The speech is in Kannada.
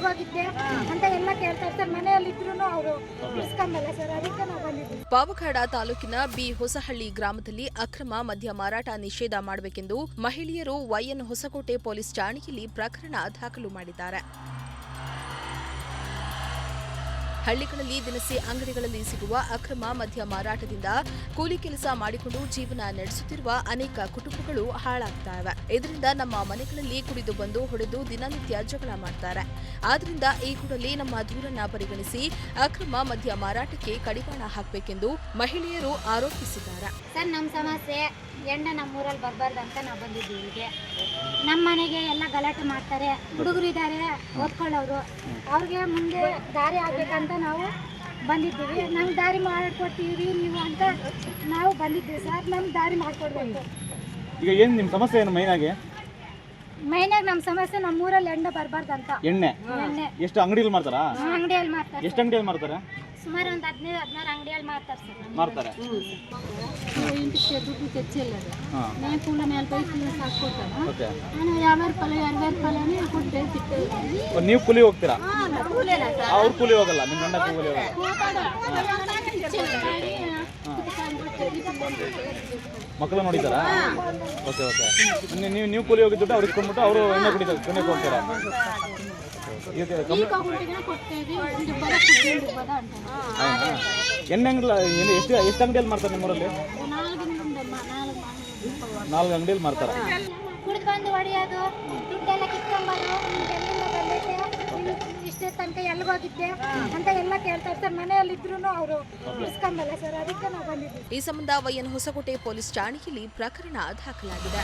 ಎಲ್ಗೋಗಿದ್ದೆ ಪಾವಗಡ ತಾಲೂಕಿನ ಬಿ ಹೊಸಹಳ್ಳಿ ಗ್ರಾಮದಲ್ಲಿ ಅಕ್ರಮ ಮದ್ಯ ಮಾರಾಟ ನಿಷೇಧ ಮಾಡಬೇಕೆಂದು ಮಹಿಳೆಯರು ವೈಎನ್ ಹೊಸಕೋಟೆ ಪೊಲೀಸ್ ಠಾಣೆಯಲ್ಲಿ ಪ್ರಕರಣ ದಾಖಲು ಮಾಡಿದ್ದಾರೆ. ಹಳ್ಳಿಗಳಲ್ಲಿ ದಿನಸಿ ಅಂಗಡಿಗಳಲ್ಲಿ ಸಿಗುವ ಅಕ್ರಮ ಮದ್ಯ ಮಾರಾಟದಿಂದ ಕೂಲಿ ಕೆಲಸ ಮಾಡಿಕೊಂಡು ಜೀವನ ನಡೆಸುತ್ತಿರುವ ಅನೇಕ ಕುಟುಂಬಗಳು ಹಾಳಾಗ್ತಾ ಇದರಿಂದ ನಮ್ಮ ಮನೆಗಳಲ್ಲಿ ಕುಡಿದು ಬಂದು ಹೊಡೆದು ದಿನನಿತ್ಯ ಜಗಳ ಮಾಡ್ತಾರೆ. ಆದ್ರಿಂದ ಈ ಕೂಡಲೇ ನಮ್ಮ ದೂರನ್ನ ಪರಿಗಣಿಸಿ ಅಕ್ರಮ ಮದ್ಯ ಮಾರಾಟಕ್ಕೆ ಕಡಿವಾಣ ಹಾಕಬೇಕೆಂದು ಮಹಿಳೆಯರು ಆರೋಪಿಸಿದ್ದಾರೆ. ಸರ್ ನಮ್ಮ ಸಮಸ್ಯೆ ಎಂಡ ನಮ್ಮೂರಲ್ಲಿ ಬರಬಾರ್ದು ಅಂತ ನಾವು ಬಂದಿದ್ದೀವಿ ಇಲ್ಲಿಗೆ. ನಮ್ಮ ಮನೆಗೆ ಎಲ್ಲ ಗಲಾಟೆ ಮಾಡ್ತಾರೆ ಹುಡುಗರು ಇದ್ದಾರೆ ಓದ್ಕೊಳ್ಳೋರು. ಅವ್ರಿಗೆ ಮುಂದೆ ದಾರಿ ಆಗ್ಬೇಕಂತ ನಾವು ಬಂದಿದ್ದೀವಿ. ನಮ್ಗೆ ದಾರಿ ಮಾಡಿಕೊಡ್ತೀವಿ ನೀವು ಅಂತ ನಾವು ಬಂದಿದ್ದೀವಿ ಸರ್. ನಮ್ಗೆ ದಾರಿ ಮಾಡಿಕೊಡ್ಬೇಕು. ಈಗ ಏನು ನಿಮ್ಮ ಸಮಸ್ಯೆ ಏನು ಮೈನಾಗಿ ಮೈನಾಗ ನಮ್ಮ ಸಮಸ್ಯೆ ನಮ್ಮ ಊರಲ್ಲಿ ಎಣ್ಣೆ ಬರಬಾರ್ದಂತ. ಎಣ್ಣೆ? ಎಣ್ಣೆ. ಎಷ್ಟು ಅಂಗಡಿಯಲ್ಲಿ ಮಾಡ್ತಾರಾ ಅಂಗಡಿಯಲ್ಲಿ ಮಾಡ್ತಾರೆ ಎಷ್ಟು ಅಂಗಡಿಯಲ್ಲಿ ಮಾಡ್ತಾರೆ ಸುಮಾರು ಒಂದು ಹದಿನೈದು ಹದಿನಾರು ಅಂಗಡಿಯಲ್ಲಿ ಮಾಡ್ತಾರೆ ಸರ್ ಮಾಡ್ತಾರೆ ಇಂಟಿಗೆ ದುಡ್ಡು ತೆಚ್ಚಿಲ್ಲ ಮೇ ಪೂಲ ಮೇಲೆ ಸಾಕು ಸಾಕೊಡ್ತಾರೆ ನಾನು ಯಾವ್ಯಾವ ಫಲ ಯಾರ್ಯಾರ ಫಲನೇ ಕೊಟ್ಟು ಬೇಯಿಸಿಟ್ಟು ನೀವು ಕೂಲಿ ಹೋಗ್ತೀರಾ? ಅವ್ರ ಕೂಲಿ ಹೋಗಲ್ಲ ನಿಮ್ಮ ಗಂಡ ಕೂಲಿ ಮಕ್ಕಳು ನೋಡಿದಾರ ಓಕೆ ಓಕೆ. ನೀವು ನೀವು ಕೂಲಿ ಹೋಗಿದ್ದು ಅವ್ರು ಇಟ್ಕೊಂಡ್ಬಿಟ್ಟು ಅವರು ಎಣ್ಣೆ ಕುಡಿತಾರೆ ಎಣ್ಣೆ ಕೊಡ್ತೀರಾ? ಎಣ್ಣೆ ಅಂಗಡಿ ಎಷ್ಟು ಎಷ್ಟು ಅಂಗಡಿಯಲ್ಲಿ ಮಾಡ್ತಾರೆ ನಿಮ್ಮೂರಲ್ಲಿ ನಾಲ್ಕು ಅಂಗಡಿಯಲ್ಲಿ ಮಾಡ್ತಾರೆ ತನಕ ಅಂತ ಎಲ್ಲ ಕೇಳ್ತಾರೆ ಸರ್ ಮನೆಯಲ್ಲಿದ್ರು ಅವರು ಇಸ್ಕೊಂಬಲ್ಲ ಸರ್, ಅದಕ್ಕೆ ನಾವು ಬಂದಿದ್ದೀವಿ. ಈ ಸಂಬಂಧ ವೈಎನ್ ಹೊಸಕೋಟೆ ಪೊಲೀಸ್ ಠಾಣೆಯಲ್ಲಿ ಪ್ರಕರಣ ದಾಖಲಾಗಿದೆ.